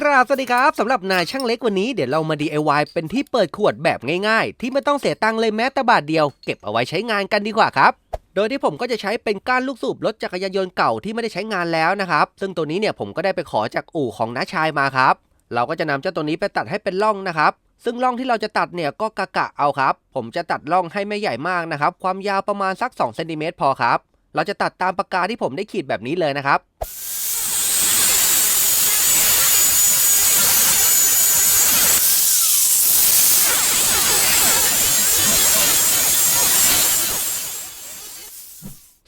กราบสวัสดีครับสำหรับนายช่างเล็กวันนี้เดี๋ยวเรามา DIY เป็นที่เปิดขวดแบบง่ายๆ ที่ไม่ต้องเสียตังค์เลยแม้แต่บาทเดียว เก็บเอาไว้ใช้งานกันดีกว่าครับ โดยที่ผมก็จะใช้เป็นก้านลูกสูบรถจักรยานยนต์เก่าที่ไม่ได้ใช้งานแล้วนะครับ ซึ่งตัวนี้เนี่ยผมก็ได้ไปขอจากอู่ของน้าชายมาครับ เราก็จะนำเจ้าตัวนี้ไปตัดให้เป็นร่องนะครับ ซึ่งร่องที่เราจะตัดเนี่ยก็กะกะเอาครับ ผมจะตัดร่องให้ไม่ใหญ่มากนะครับ ความยาวประมาณสัก2เซนติเมตรพอครับ เราจะตัดตามปากกาที่ผมได้ขีดแบบนี้เลยนะครับ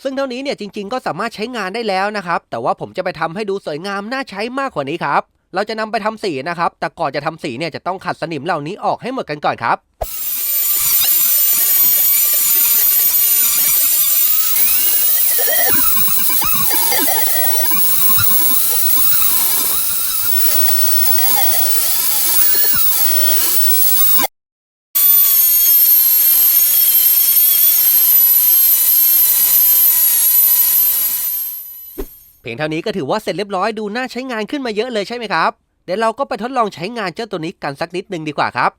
ซึ่งเท่านี้เนี่ยจริงๆ ก็สามารถใช้งานได้แล้วนะครับ แต่ว่าผมจะไปทำให้ดูสวยงามน่าใช้มากกว่านี้ครับ เราจะนำไปทำสีนะครับ แต่ก่อนจะทำสีเนี่ยจะต้องขัดสนิมเหล่านี้ออกให้หมดกันก่อนครับ เพียงเท่านี้ก็ถือว่าเสร็จเรียบร้อยดูน่าใช้งานขึ้นมาเยอะเลยใช่ไหมครับ เดี๋ยวเราก็ไปทดลองใช้งานเจ้าตัวนี้กันสักนิดนึงดีกว่าครับ